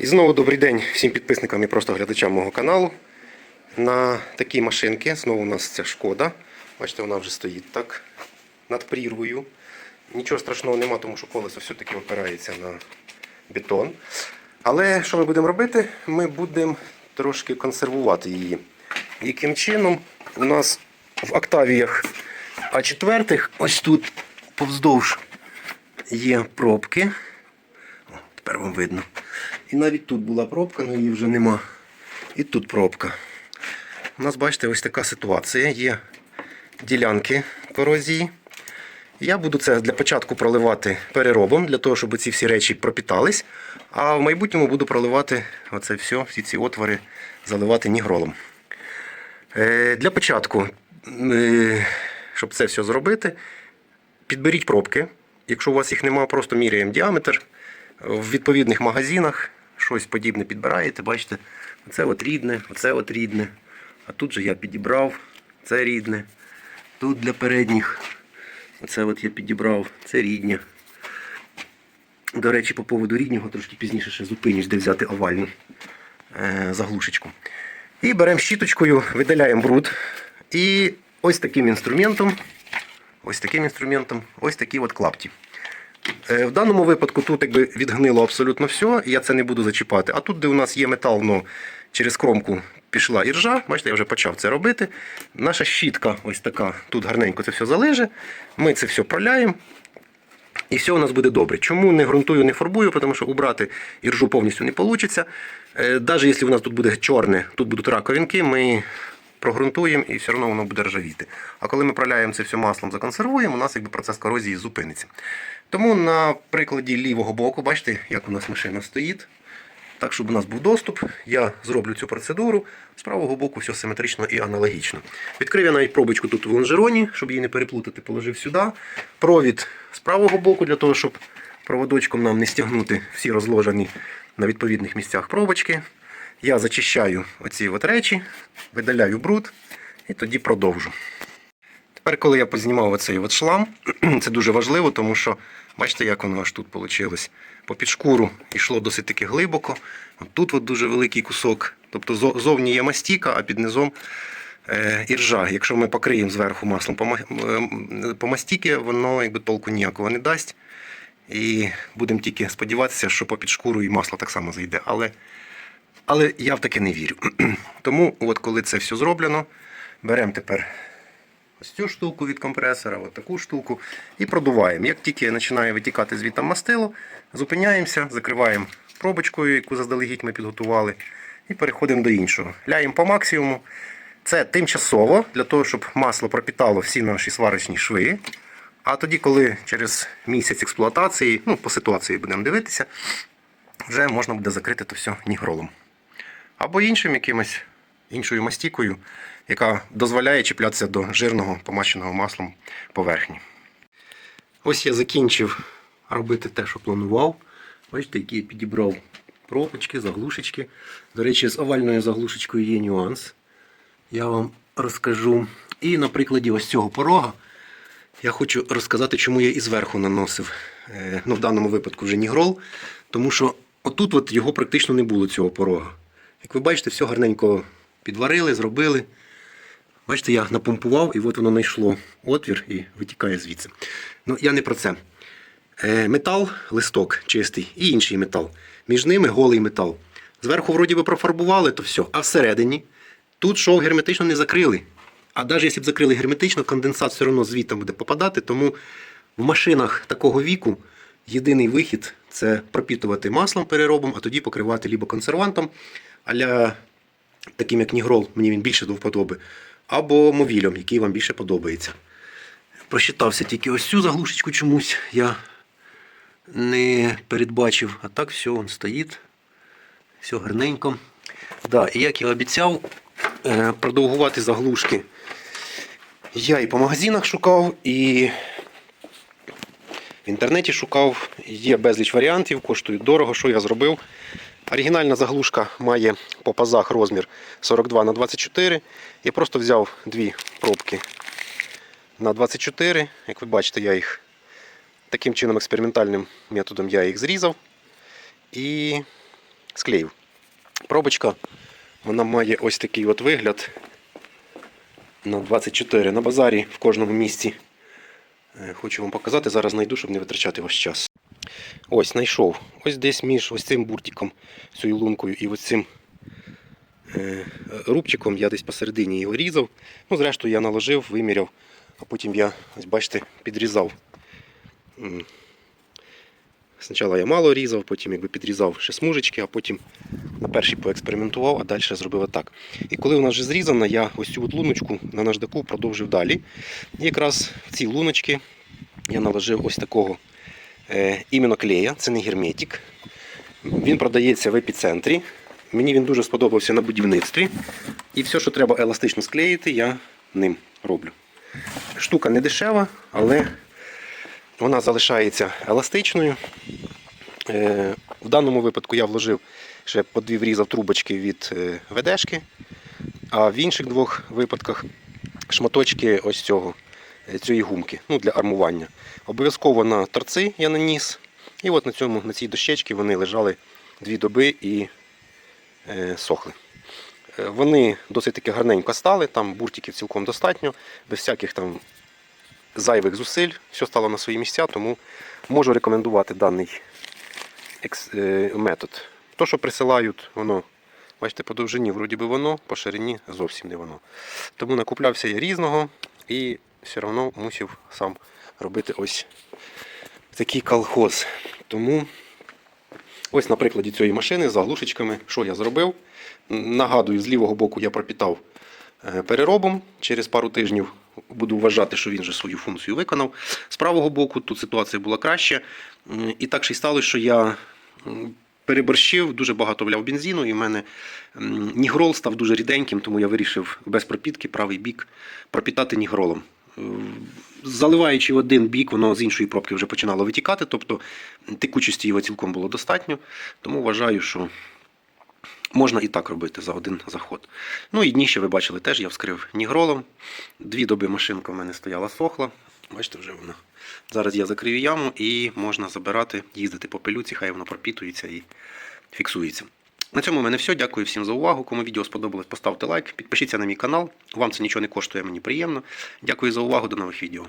І знову добрий день всім підписникам і просто глядачам мого каналу. На такій машинці знову у нас ця шкода. Бачите, вона вже стоїть так над прірвою. Нічого страшного нема, тому що колесо все-таки опирається на бетон. Але що ми будемо робити? Ми будемо трошки консервувати її. Яким чином у нас в октавіях А4 ось тут повздовж є пробки. О, тепер вам видно. І навіть тут була пробка, але її вже нема. І тут пробка. У нас, бачите, ось така ситуація. Є ділянки корозії. Я буду це для початку проливати переробом, для того, щоб ці всі речі пропітались. А в майбутньому буду проливати оце все, всі ці отвори, заливати нігролом. Е, Для початку, е, щоб це все зробити, підберіть пробки. Якщо у вас їх немає, просто міряємо діаметр. В відповідних магазинах щось подібне підбираєте. Бачите, оце от рідне, оце от рідне. А тут же я підібрав, це рідне. Тут для передніх. Оце от я підібрав, це рідне. До речі, по поводу ріднього трошки пізніше ще зупинюсь, де взяти овальну е, заглушечку. І беремо щіточкою, видаляємо бруд. І ось таким інструментом, ось таким інструментом, ось такі от клапті. Е, В даному випадку тут якби відгнило абсолютно все, я це не буду зачіпати. А тут, де у нас є метал, ну, через кромку пішла іржа, бачите, я вже почав це робити. Наша щітка ось така, тут гарненько це все залежить. Ми це все проляємо. І все у нас буде добре. Чому не ґрунтую, не фарбую? Тому що убрати іржу повністю не вийде. Навіть якщо у нас тут буде чорне, тут будуть раковинки, ми прогрунтуємо і все одно воно буде ржавіти. А коли ми проляємо це все маслом, законсервуємо, у нас якби процес корозії зупиниться. Тому на прикладі лівого боку, бачите, як у нас машина стоїть. Так, щоб у нас був доступ, я зроблю цю процедуру. З правого боку все симетрично і аналогічно. Відкрив я навіть пробочку тут в лонжероні, щоб її не переплутати, положив сюди. Провід з правого боку, для того, щоб проводочком нам не стягнути всі розложені на відповідних місцях пробочки. Я зачищаю оці от речі, видаляю бруд і тоді продовжу. Тепер, коли я познімав оцей от шлам, це дуже важливо, тому що бачите, як воно аж тут вийшло. По під шкуру йшло досить таки глибоко. От тут от дуже великий кусок. Тобто зовні є мастіка, а під низом е, іржа. Якщо ми покриємо зверху маслом е, по мастіки, воно якби толку ніякого не дасть. І будемо тільки сподіватися, що по під шкуру і масло так само зайде. Але, але я в таке не вірю. Тому, от коли це все зроблено, беремо тепер ось цю штуку від компресора, от таку штуку, і продуваємо. Як тільки починає витікати звідти мастило, зупиняємося, закриваємо пробочкою, яку заздалегідь ми підготували, і переходимо до іншого. Ляємо по максимуму. Це тимчасово, для того, щоб масло пропітало всі наші сварочні шви. А тоді, коли через місяць експлуатації, ну, по ситуації будемо дивитися, вже можна буде закрити то все нігролом. Або іншим якимось іншою мастікою, яка дозволяє чіплятися до жирного помащеного маслом поверхні. Ось я закінчив робити те, що планував. Бачите, які я підібрав пробочки, заглушечки. До речі, з овальною заглушечкою є нюанс. Я вам розкажу. І на прикладі ось цього порога я хочу розказати, чому я і зверху наносив. е, Ну, в даному випадку вже нігрол. Тому що отут от його практично не було цього порога. Як ви бачите, все гарненько підварили, зробили. Бачите, я напомпував, і от воно знайшло отвір і витікає звідси. Ну, я не про це. Е, метал, листок чистий і інший метал. Між ними голий метал. Зверху, вроді би, профарбували, то все. А всередині тут шов герметично не закрили. А навіть якщо б закрили герметично, конденсат все одно звідти буде попадати. Тому в машинах такого віку єдиний вихід це пропітувати маслом переробом, а тоді покривати либо консервантом, аля таким як Нігрол, мені він більше до вподоби, або мовілем, який вам більше подобається. Просчитався тільки ось цю заглушечку чомусь я не передбачив, а так все, він стоїть. Все гарненько. Да, і як я обіцяв, е, продовгувати заглушки. Я і по магазинах шукав, і в інтернеті шукав. Є безліч варіантів, коштують дорого. Що я зробив? Оригінальна заглушка має по пазах розмір 42 на 24. Я просто взяв дві пробки на 24. Як ви бачите, я їх таким чином експериментальним методом я їх зрізав. І склеїв. Пробочка, вона має ось такий от вигляд на 24 на базарі в кожному місці. Е, Хочу вам показати, зараз знайду, щоб не витрачати ваш час. Ось, знайшов. Ось десь між ось цим буртиком, цією лункою і ось цим е, рубчиком я десь посередині його різав. Ну, зрештою, я наложив, виміряв, а потім я, ось бачите, підрізав. Спочатку я мало різав, потім якби підрізав ще смужечки, а потім на перший поекспериментував, а далі зробив отак. І коли вона вже зрізана, я ось цю от луночку на наждаку продовжив далі. І якраз в ці луночки я наложив ось такого іменно клея, це не герметик. Він продається в епіцентрі. Мені він дуже сподобався на будівництві. І все, що треба еластично склеїти, я ним роблю. Штука не дешева, але вона залишається еластичною. Е, В даному випадку я вложив ще по дві врізав трубочки від е, ведешки, а в інших двох випадках шматочки ось цього, е, цієї гумки ну, для армування. Обов'язково на торці я наніс. І от на, цьому, на цій дощечці вони лежали дві доби і е, сохли. Е, Вони досить таки гарненько стали, там буртиків цілком достатньо, без всяких там зайвих зусиль, все стало на свої місця, тому можу рекомендувати даний е, метод. То, що присилають, воно, бачите, по довжині вроді би воно, по ширині зовсім не воно. Тому накуплявся я різного і все одно мусив сам робити ось такий колхоз. Тому ось на прикладі цієї машини з заглушечками, що я зробив. Нагадую, з лівого боку я пропітав е, переробом. Через пару тижнів буду вважати, що він вже свою функцію виконав. З правого боку тут ситуація була краща. І так ще й сталося, що я переборщив, дуже багато вляв бензину, і в мене нігрол став дуже ріденьким, тому я вирішив без пропітки правий бік пропітати нігролом. Е, Заливаючи в один бік, воно з іншої пробки вже починало витікати, тобто текучості його цілком було достатньо. Тому вважаю, що можна і так робити за один заход. Ну і дніще ви бачили теж, я вскрив нігролом. Дві доби машинка в мене стояла сохла. Бачите, вже вона. Зараз я закрию яму і можна забирати, їздити по пилюці, хай воно пропітується і фіксується. На цьому в мене все. Дякую всім за увагу. Кому відео сподобалось, поставте лайк, підпишіться на мій канал. Вам це нічого не коштує, мені приємно. Дякую за увагу, до нових відео.